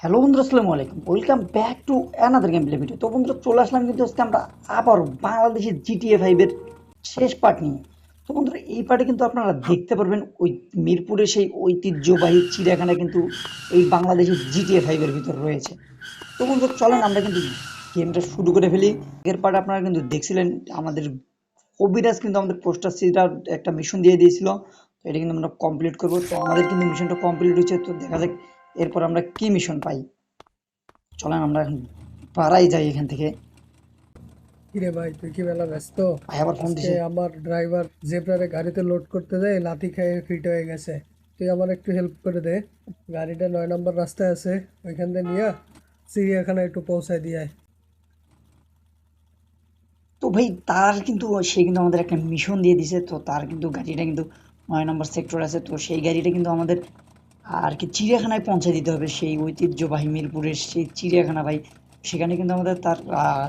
Hello বন্ধুরা, আসসালামু আলাইকুম। Welcome back to another game play video তো বন্ধুরা, চলে আসলাম কিন্তু আজকে আমরা আবার বাংলাদেশের জিটিএ ফাইভের শেষ পার্ট নিয়ে। তো বন্ধুরা, এই পার্টে কিন্তু আপনারা দেখতে পারবেন ওই মিরপুরের সেই ঐতিহ্যবাহী চিড়িয়াখানা কিন্তু এই বাংলাদেশের জিটিএ ফাইভের ভিতর রয়েছে। তো বন্ধুরা, চলেন আমরা কিন্তু গেমটা শুরু করে ফেলি। এর পার্ট আপনারা কিন্তু দেখছিলেন আমাদের কবিরাজ কিন্তু আমাদের পোস্টার সিটার একটা মিশন দিয়ে দিয়েছিল। তো এটা কিন্তু আমরা কমপ্লিট করব। তো আমাদের কিন্তু মিশনটা কমপ্লিট হয়েছে। তো দেখা যাক এরপর আমরা কি মিশন পাই? চলেন আমরা এখন পাড়াই যাই এখান থেকে। কিরে ভাই তুই কি বেলা ব্যস্ত? ভাই আবার ফোন দিছে। আমার ড্রাইভার জেব্রারে গাড়িতে লোড করতে যায় লাথি খেয়ে ফিট হয়ে গেছে। তুই আমার একটু হেল্প করে দে। গাড়িটা নয় নম্বর রাস্তায় আছে ওইখান দিয়ে নিয়ে চিড়িয়াখানা একটু পৌঁছায় দিয়ে তো ভাই তার কিন্তু সে কিন্তু আমাদের একটা মিশন দিয়ে দিছে। তো তার কিন্তু গাড়িটা কিন্তু নয় নম্বর সেক্টর আছে। তো সেই গাড়িটা কিন্তু আমাদের আর কি চিড়িয়াখানায় পৌঁছে দিতে হবে, সেই ঐতিহ্যবাহী মিরপুরের সেই চিড়িয়াখানা ভাই। সেখানে কিন্তু আমাদের তার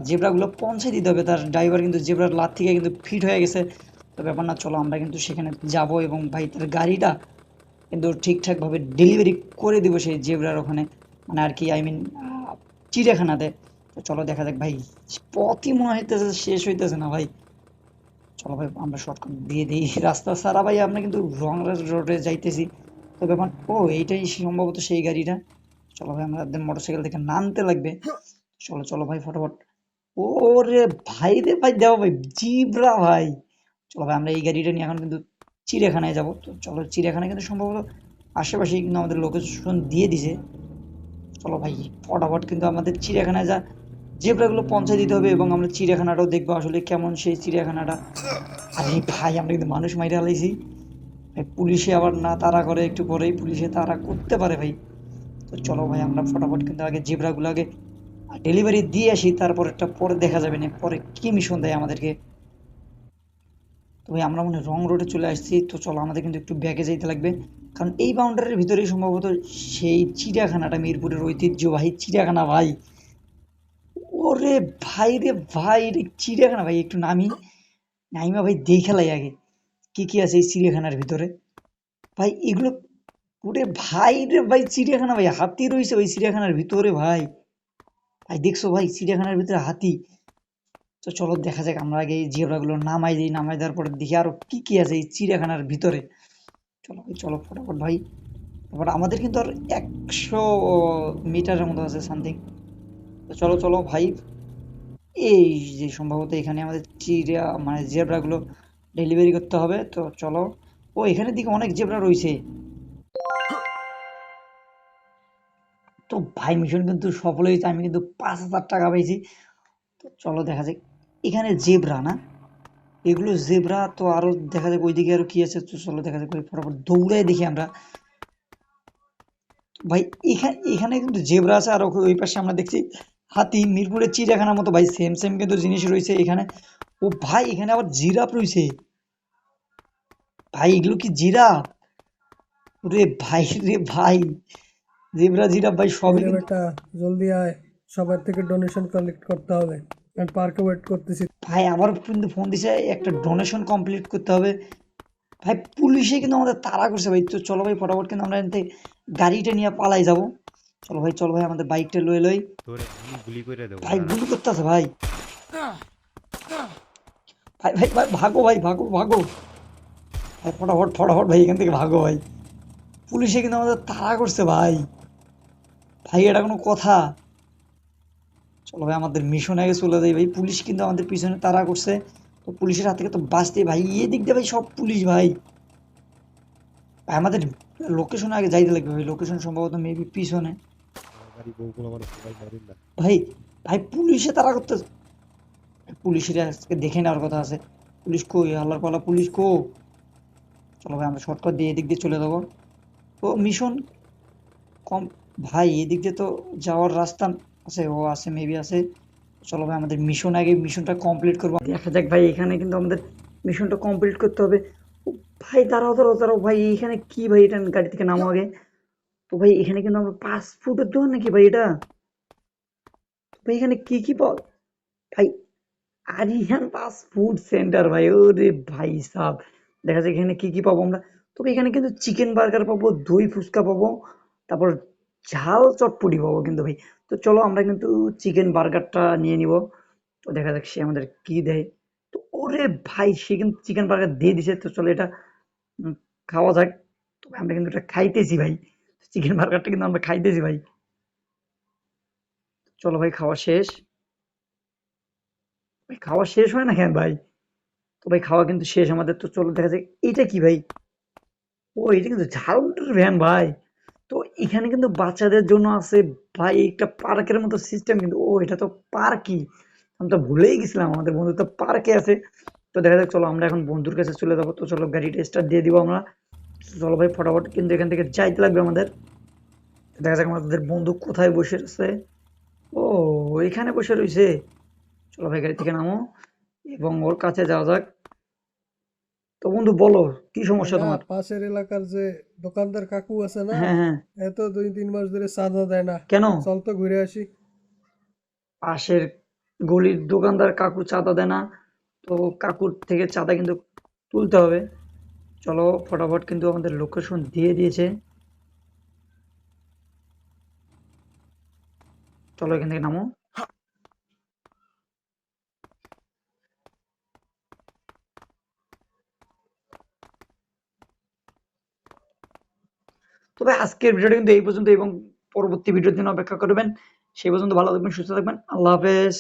জেব্রাগুলো পৌঁছে দিতে হবে। তার ড্রাইভার কিন্তু জেব্রার লাত থেকে কিন্তু ফিট হয়ে গেছে। তো ব্যাপার না, চলো আমরা কিন্তু সেখানে যাব এবং ভাই তার গাড়িটা কিন্তু ঠিকঠাকভাবে ডেলিভারি করে দিব সেই জেব্রার ওখানে। মানে আর কি আই মিন চিড়িয়াখানাতে। তো চলো দেখা যাক ভাই, পথই মনে হইতেছে শেষ হইতেছে না ভাই। চলো ভাই, আমরা শর্টকাট দিয়ে দিই। রাস্তা সারা ভাই আমরা কিন্তু রং রোডে যাইতেছি। তো ব্যাপার ও, এইটাই সম্ভবত সেই গাড়িটা। চলো ভাই, আমরা মোটর সাইকেল থেকে নামতে লাগবে। চলো চলো ভাই, ফটাফট। ওরে ভাই রে ভাই দেও ভাই, জিব্রা ভাই। চলো ভাই, আমরা এই গাড়িটা নিয়ে এখন কিন্তু চিড়িয়াখানায় যাব। তো চলো, চিড়িয়াখানায় কিন্তু সম্ভবত আশেপাশেই কিন্তু আমাদের লোকেশন দিয়ে দিছে। চলো ভাই, ফটাফট কিন্তু আমাদের চিড়িয়াখানায় যা, জেব্রাগুলো পৌঁছে দিতে হবে এবং আমরা চিড়িয়াখানাটাও দেখব আসলে কেমন সেই চিড়িয়াখানাটা। আরে ভাই, আমরা কিন্তু মানুষ মাইরে আলাইছি পুলিশে আবার না তারা করে, একটু পরেই পুলিশে তারা করতে পারে ভাই। তো চলো ভাই, আমরা ফটাফট কিন্তু আগে জেব্রাগুলো আগে ডেলিভারি দিয়ে আসি তারপর একটা পরে দেখা যাবে না, পরে কি মিশন দেয় আমাদেরকে। তো ভাই, আমরা মনে রং রোডে চলে আসছি, তো চলো আমাদের কিন্তু একটু ব্যাগে যাইতে লাগবে। কারণ এই বাউন্ডারির ভিতরেই সম্ভবত সেই চিড়িয়াখানাটা মিরপুরের ঐতিহ্যবাহী চিড়িয়াখানা ভাই। ওরে ভাই রে ভাই, রে চিড়িয়াখানা ভাই, একটু নামি। নাইমা ভাই, দেখে লাই আগে। কি কি আছে এই চিড়িয়াখানার ভিতরে? ভাই, এগুলো ওরে ভাই রে ভাই, চিড়িয়াখানা ভাই, হাতি রয়েছে ওই চিড়িয়াখানার ভিতরে ভাই। ভাই, দেখছ ভাই, চিড়িয়াখানার ভিতরে হাতি। তো চলো দেখা যাক, আমরা আগে এই জিওরাগুলো নামাই দিই, নামাই দেওয়ার পরে দেখি আরও কি কি আছে এই চিড়িয়াখানার ভিতরে। চলো ভাই, চলো ফটাফট ভাই। তারপর আমাদের কিন্তু আর একশো মিটারের মতো আছে সামথিং তো চলো চলো ভাই। এই যে সম্ভবত এখানে আমাদের চিড়িয়া মানে জেব্রাগুলো ডেলিভারি করতে হবে, তো চলো। ও, এখানের দিকে অনেক জেব্রা রয়েছে। তো ভাই মিশন কিন্তু সফল হয়েছে। আমি কিন্তু পাঁচ হাজার টাকা পেয়েছি। তো চলো, দেখা যাক। এখানে জেব্রা না? এগুলো জেব্রা, তো আরও দেখা যাক ওইদিকে আরও কি আছে। তো চলো, দেখা যাক ফটাফট দৌড়াই দেখি আমরা। ভাই এখানে এখানে কিন্তু জেব্রা আছে, আর ওই পাশে আমরা দেখছি হাতি, মিরপুরের চিড়িয়াখানার মতো। ভাই সেম সেম কিন্তু জিনিস রয়েছে এখানে। ও ভাই এখানে আবার জিরাফ রয়েছে। ভাই এগুলো কি জিরাফ? রে ভাই রে ভাই জেব্রা জিরাফ ভাই সবই বেটা জলদি আয়। সবার থেকে ডোনেশন কালেক্ট করতে হবে। আমি পার্কে ওয়েট করতেছি। ভাই আবার কিন্তু ফোন দিছে একটা ডোনেশন কমপ্লিট করতে হবে। ভাই পুলিশে কিন্তু আমাদের তাড়া করছে ভাই। তো চলো ভাই ফটাফট কিন্তু আমরা এখান গাড়িটা নিয়ে পালাই যাব। চলো ভাই চলো ভাই আমাদের বাইকটা লয়ে লই। তোরে গুলি করে দেবো ভাই গুলি করতেছে ভাই। ভাই ভাই ভাই ভাগো ভাই ভাগো ভাগো। ভাই ফটাফট ফটাফট ভাই এখান থেকে ভাগো ভাই। পুলিশে কিন্তু আমাদের তাড়া করছে ভাই। ভাই এটা কোনো কথা। চলো ভাই আমাদের মিশন আগে চলে যাই ভাই। পুলিশ কিন্তু আমাদের পিছনে তাড়া করছে। তো পুলিশের হাত থেকে তো বাঁচতে ভাই এদিক দিয়ে ভাই সব পুলিশ ভাই। ভাই আমাদের লোকেশন আগে যাইতে লাগবে ভাই। লোকেশন সম্ভবত মেবি পিছনে। ভাই ভাই পুলিশে তারা করতে পুলিশের আজকে দেখে নেওয়ার কথা আছে। পুলিশ কই? আল্লাহর পালা পুলিশ কো চলো ভাই, আমরা শর্টকাট দিয়ে এদিক দিয়ে চলে যাব। তো মিশন কম, ভাই, এদিক দিয়ে তো যাওয়ার রাস্তা আছে। ও আছে মেবি আছে। চলো ভাই, আমাদের মিশন আগে মিশনটা কমপ্লিট করব। দেখা যাক ভাই, এখানে কিন্তু আমাদের মিশনটা কমপ্লিট করতে হবে। ভাই, দাঁড়াও দাঁড়াও দাঁড়াও, ভাই, এখানে কি ভাই এটা গাড়ি থেকে নামো আগে? তো ভাই, এখানে কিন্তু আমরা পাঁচ ফুটের দোকান নাকি ভাই এটা? ভাই, এখানে কি কি পাওয়া ভাই আরিয়ান ফাস্ট ফুড সেন্টার ভাই, ওরে ভাই সাব। দেখা যায় এখানে কি কি পাবো আমরা। তবে এখানে কিন্তু চিকেন বার্গার পাবো, দই ফুচকা পাবো, তারপর ঝাল চটপটি পাবো কিন্তু ভাই। তো চলো আমরা কিন্তু চিকেন বার্গারটা নিয়ে নিব। তো দেখা যাক সে আমাদের কি দেয়। তো ওরে ভাই, সে কিন্তু চিকেন বার্গার দিয়ে দিছে, তো চলো এটা খাওয়া যাক। তবে আমরা কিন্তু এটা খাইতেছি ভাই। চিকেন বার্গারটা কিন্তু আমরা খাইতেছি ভাই। চলো ভাই, খাওয়া শেষ। খাওয়া শেষ হয় না হ্যাঁ ভাই? তো ভাই, খাওয়া কিন্তু শেষ, আমাদের তো চলো দেখা যায় এটা কি ভাই? ও, এটা কিন্তু ঝাড়ুটার ভ্যান ভাই। তো এখানে কিন্তু বাচ্চাদের জন্য আছে ভাই, একটা পার্কের মতো সিস্টেম কিন্তু। ও, এটা তো পার্কই। আমি তো ভুলেই গেছিলাম, আমাদের বন্ধু তো পার্কে আছে। তো দেখা যাক, চলো আমরা এখন বন্ধুর কাছে চলে যাব। তো চলো গাড়িটা স্টার্ট দিয়ে দিব আমরা। চলো ভাই, ফটাফট কিন্তু এখান থেকে যাইতে লাগবে আমাদের। দেখা যাক, আমাদের বন্ধু কোথায় বসে আছে ও, এখানে বসে রয়েছে। চলো ভাই গাড়ি থেকে নামো এবং ওর কাছে যাওয়া যাক। তো বন্ধু বলো কি সমস্যা তোমার? পাশের এলাকার যে দোকানদার কাকু আছে না হ্যাঁ হ্যাঁ। এত দুই তিন মাস ধরে চাঁদা দেয় না। কেন? চল তো ঘুরে আসি। পাশের গলির দোকানদার কাকু চাঁদা দেয় না তো কাকুর থেকে চাঁদা কিন্তু তুলতে হবে। চলো ফটাফট কিন্তু আমাদের লোকেশন দিয়ে দিয়েছে। চলো এখান থেকে নামো। তবে আজকের ভিডিওটা কিন্তু এই পর্যন্ত এবং পরবর্তী ভিডিওর জন্য অপেক্ষা করবেন। সেই পর্যন্ত ভালো থাকবেন, সুস্থ থাকবেন। আল্লাহ হাফেজ।